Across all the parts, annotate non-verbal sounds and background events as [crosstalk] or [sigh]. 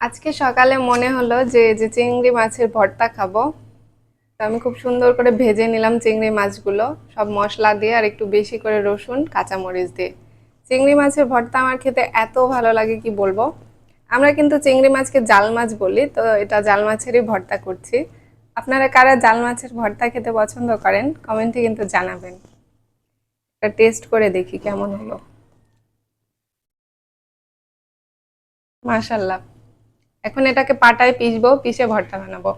আজকে সকালে মনে হলো যে যে চিংড়ি মাছের ভর্তা খাব। তো আমি খুব সুন্দর করে ভেজে নিলাম চিংড়ি মাছগুলো, সব মশলা দিয়ে আর একটু বেশি করে রসুন, কাঁচামরিচ দিয়ে। চিংড়ি মাছের ভর্তা আমার খেতে এত ভালো লাগে, কি বলব? আমরা কিন্তু চিংড়ি মাছকে জাল মাছ বলি, তো এটা জাল মাছেরই ভর্তা করছি। আপনারা কারা জাল মাছের ভর্তা খেতে পছন্দ করেন, কমেন্টে কিন্তু জানাবেন। এটা টেস্ট করে দেখি কেমন হলো। মাশাল্লাহ। এখন এটাকে পাটায় পিসবো পিষে ভর্তা বানাবো।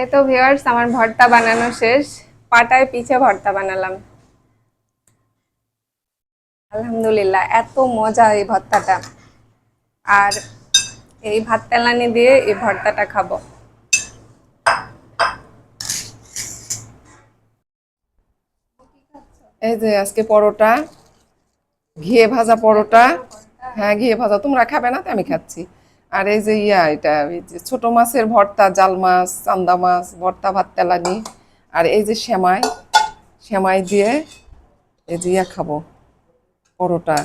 এই তো ভিউয়ার্স আমার ভর্তা বানানো শেষ। পাটায় পিছে ভর্তা বানালাম। আলহামদুলিল্লাহ, এত মজা এই ভর্তাটা। আর এই ভাত তেলানি দিয়ে এই ভর্তাটা খাব। এই যে আজকে পরোটা, ঘিয়ে ভাজা পরোটা। হ্যাঁ ঘিয়ে ভাজা। তোমরা খাবে না তো আমি খাচ্ছি। আর এই যে ইয়া এটা, এই যে ছোট মাছের ভর্তা, জাল মাছ, চান্দা মাছ, ভর্তা, ভাত, তেলানি আর এই যে সেমাই সেমাই দিয়ে এই যে ইয়া খাব, পরোটা।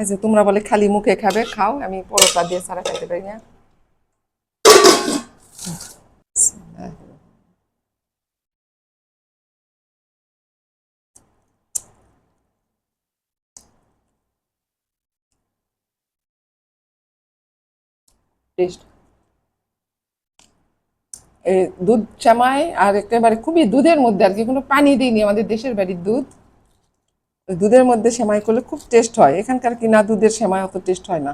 এই যে তোমরা বলে খালি মুখে খাবে, খাও, আমি পরোটা দিয়ে ছাড়া খাইতে পারি না। টেস্ট দুধ চামাই আর একেবারে খুবই দুধের মধ্যে আর কি, কোনো পানি দিইনি। আমাদের দেশের বাড়ির দুধ। দুধের মধ্যে সেমাই করলে খুব টেস্ট হয়। এখানকার কি না দুধের সেমাই অত টেস্ট হয় না।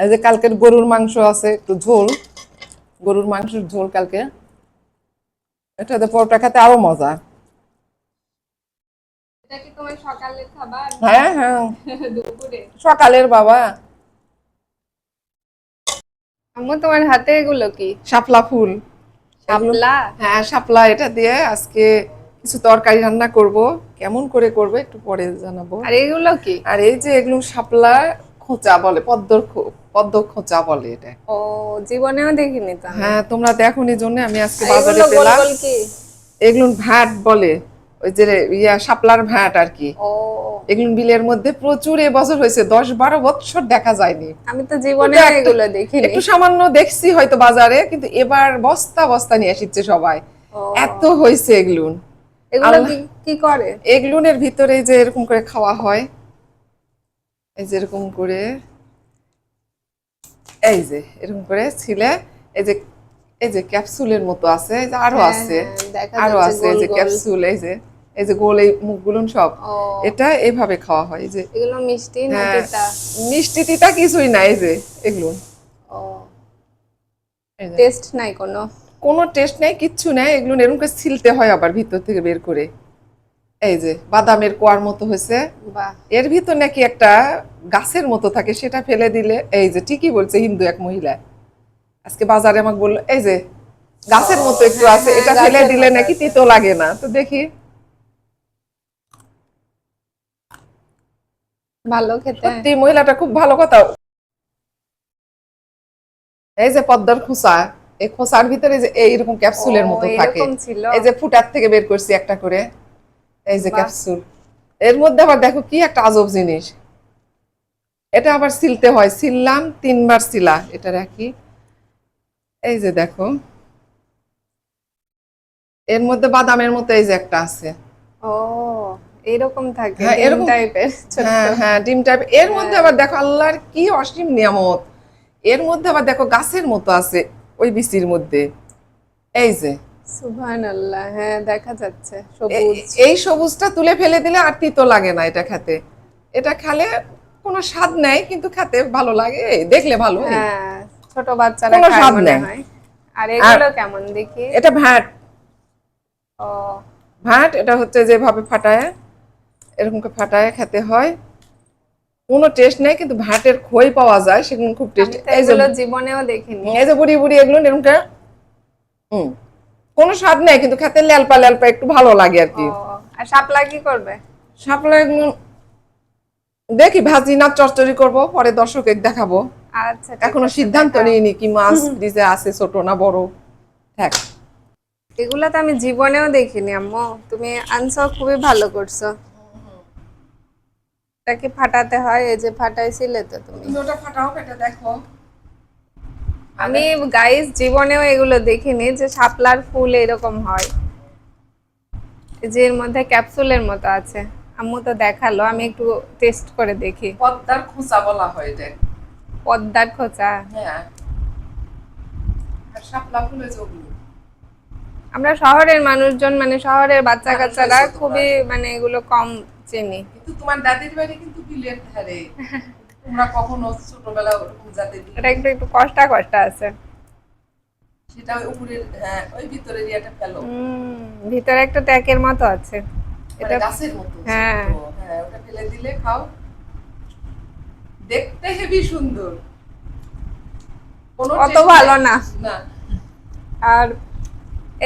এই যে কালকের গরুর মাংস আছে, একটু ঝোল। গরুর মাংসের ঝোল কালকে। এটাতে পরোটা খেতে আরও মজা। এটা হ্যাঁ হ্যাঁ। [laughs] সকালের বাবা। আম্মু তোমার হাতে এগুলো কি? শাপলা ফুল। শাপলা? হ্যাঁ শাপলা এটা দিয়ে আজকে কিছু তরকারি রান্না করব। কেমন করে করবে একটু পরে জানাব। আর এগুলো কি? আর এই যে এগুলো শাপলা খোঁচা বলে পদ্মর খো- পদ্ম খোঁচা বলে এটা। ও জীবনেও দেখিনি তো হ্যাঁ তোমরা দেখোনি জন্য আমি আজকে বাজারে পেলাম। এগুলো ভাট বলে ওই যে ইয়া শাপলার ভাট আর কি। এগুলো বিলের মধ্যে প্রচুর এবছর হয়েছে দশ বারো বছর দেখা যায়নি। আমি তো জীবনে এগুলো দেখিনি। একটু সামান্য দেখছি হয়তো বাজারে কিন্তু এবার বস্তা বস্তা নিয়ে আসছে সবাই। এত হয়েছে এগুলো। এগুলো কি করে? এগুলোনের ভিতরে যে এরকম করে খাওয়া হয় এই যে এরকম করে এই যে এরকম করে ছিলে এই যে এই যে ক্যাপসুলের মতো আছে এই যে আরও হ্যাঁ, আছে হ্যাঁ, আরও আছে এই যে ক্যাপসুল এই যে এই যে গোল এই মুখগুলো সব এটা এভাবে খাওয়া হয় এই যে। এগুলো মিষ্টি না হ্যাঁ, তিতা? মিষ্টি তিতা কিছুই নাই এই যে এগুলো। টেস্ট নাই কোনো? কোনো টেস্ট নেই কিচ্ছু নেই এগুলো এরকম করে ছিলতে হয় আবার ভিতর থেকে বের করে। এই যে বাদামের কোয়ার মতো হয়েছে। এর ভিতর নাকি একটা গাছের মতো থাকে সেটা ফেলে দিলে এই যে ঠিকই বলছে হিন্দু এক মহিলা। আজকে বাজারে আমাকে বলল এই যে গাছের মতো একটু হ্যাঁ, আছে হ্যাঁ, এটা ফেলে দিলে নাকি। তিতো লাগে না। তো দেখি। ভালো খেতে। সত্যি মহিলাটা খুব ভালো কথা। এই যে পদ্মার খোসা এই খোসার ভিতরে যে এইরকম ক্যাপসুলের মতো থাকে। এই যে ফুটার থেকে বের করছি একটা করে। এই যে। ক্যাপসুল। এর মধ্যে আবার দেখো কি একটা আজব জিনিস। এটা আবার সিলতে হয়। সিললাম তিনবার সিলা। এটা রাখি এই যে দেখো। এর মধ্যে বাদামের মতো এই যে একটা আছে। ও এইরকম থাকে হ্যাঁ, ডিম এরকম- টাইপের হ্যাঁ হ্যাঁ ডিম টাইপ। এর মধ্যে আবার দেখো আল্লাহর কি অসীম নিয়ামত। এর মধ্যে আবার দেখো গাছের মতো আছে ওই বিচির মধ্যে। এই যে। সুবহানাল্লাহ হ্যাঁ দেখা যাচ্ছে। সবুজ। এই সবুজটা তুলে ফেলে দিলে আর তিতো লাগে না এটা খেতে। এটা খেলে কোনো স্বাদ নেই কিন্তু খেতে ভালো লাগে দেখলে ভালো হ্যাঁ ছোট বাচ্চারা কোনো খায় স্বাদ নেই। আর এগুলো কেমন দেখি? এটা ভাট ও। ভাট এটা হচ্ছে যেভাবে ফাটায় এরকম করে ফাটায় খেতে হয়। কোনো টেস্ট নেই কিন্তু ভাটের খই পাওয়া যায় সেগুলো খুব টেস্ট এগুলো জীবনেও দেখিনি। এই যে বুড়ি বুড়ি এগুলো এরকম হুম। কোনো স্বাদ নেই কিন্তু খেতে ল্যালপা ল্যালপা একটু ভালো লাগে আর কি। আর শাপলা কি করবে? শাপলা দেখি ভাজি না চচ্চড়ি করব পরে দর্শকের দেখাবো। আচ্ছা এখনও সিদ্ধান্ত নিইনি কি মাছ ফ্রিজে আছে ছোট না বড় থাক। এগুলা তো আমি জীবনেও দেখিনি আম্মু। তুমি আনছো খুবই ভালো করছ। এটা কি ফাটাতে হয় এই যে ফাটাইছিলে তো তুমি। ওটা ফাটাও এটা দেখো। আমি গাইস জীবনেও এগুলো দেখিনি যে শাপলার ফুল এরকম হয়। যে এর মধ্যে ক্যাপসুলের মতো আছে। আম্মু তো দেখাল আমি একটু টেস্ট করে দেখি। পদ্মার খোঁচা বলা হয় এটা। পদ্মার খোঁচা? হ্যাঁ। আর শাপলা ফুলে যেগুলো আমরা শহরের মানুষজন মানে শহরের বাচ্চা কাচ্চারা খুবই মানে এগুলো কম চিনি। কিন্তু তোমার দাদির বাড়ি কিন্তু বিলের ধারে। [laughs] তোমরা কখনো ছোটবেলা ওরকম যাতে এটা একটু একটু কষ্টা কষ্টা আছে। সেটা ওই উপরের হ্যাঁ ওই ভিতরের ইয়েটা ফেলো। ভিতরে একটা ট্যাকের মতো আছে। মানে এটা গাছের মতো হ্যাঁ। হ্যাঁ ওটা ফেলে দিলে খাও। দেখতে হেবি সুন্দর। অত ভালো না। না। আর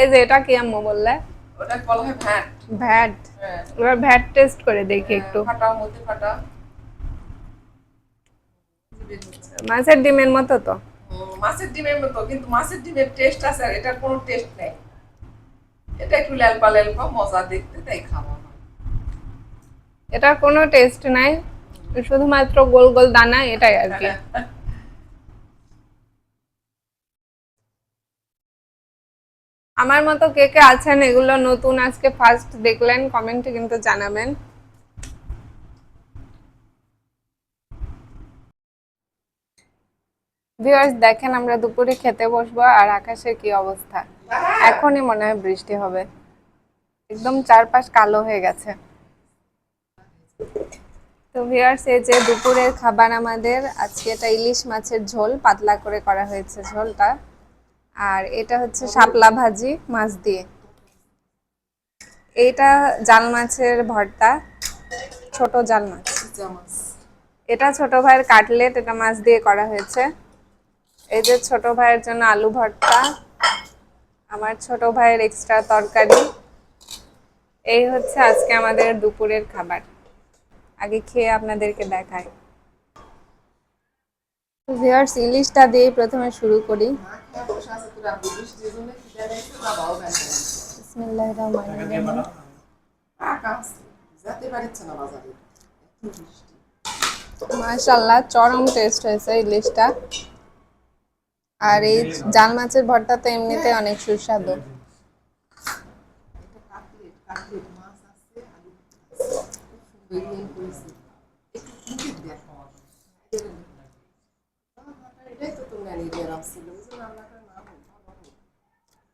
এই যে এটা কি আম্মু বললে? ওটা বলা হয় ভ্যাট। ভ্যাট। হ্যাঁ। এবার ভ্যাট টেস্ট করে দেখি একটু। ফাটাও মধ্যে ফাটা। মাছের ডিমের মতো তো? মাছের ডিমের মতো কিন্তু মাছের ডিমের টেস্ট আছে আর এটার কোনো টেস্ট নেই। এটা একটু ল্যালপা ল্যালপা মজা দেখতে তাই খাওয়া এটার কোনো টেস্ট নাই শুধুমাত্র গোল গোল দানা এটাই আর কি। আমার মতো কে কে আছেন এগুলো নতুন আজকে ফার্স্ট দেখলেন কমেন্টে কিন্তু জানাবেন। ভিউয়ার্স দেখেন আমরা দুপুরে খেতে বসবো আর আকাশের কি অবস্থা। এখনই মনে হয় বৃষ্টি হবে। একদম চারপাশ কালো হয়ে গেছে। তো ভিউয়ার্স এই যে দুপুরের খাবার আমাদের, আজকে এটা ইলিশ মাছের ঝোল, পাতলা করে করা হয়েছে ঝোলটা। আর এটা হচ্ছে শাপলা ভাজি, মাছ দিয়ে। এটা জাল মাছের ভর্তা, ছোট জাল মাছ। এটা ছোট ভাইয়ের কাটলেট, এটা মাছ দিয়ে করা হয়েছে। এই যে ছোট ভাইয়ের জন্য আলু ভর্তা, আমার ছোট ভাইয়ের এক্সট্রা তরকারি। এই হচ্ছে আজকে আমাদের দুপুরের খাবার। আগে খেয়ে আপনাদেরকে দেখাই। ভিউয়ার্স ইলিশটা দিয়ে প্রথমে শুরু করি। মাশাল্লাহ চরম টেস্ট হয়েছে ইলিশটা। আর এই জাল মাছের ভর্তা তো এমনিতে অনেক সুস্বাদু।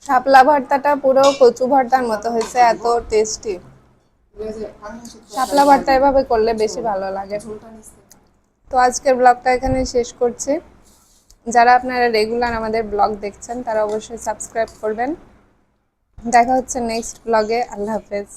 শাপলা ভর্তাটা পুরো কচু ভর্তার মতো হয়েছে, এত টেস্টি শাপলা ভর্তা এভাবে করলে বেশি ভালো লাগে। তো আজকের ব্লগটা এখানে শেষ করছি। যারা আপনারা রেগুলার আমাদের ব্লগ দেখছেন, তারা অবশ্যই সাবস্ক্রাইব করবেন। দেখা হচ্ছে নেক্সট ব্লগে আল্লাহ হাফেজ।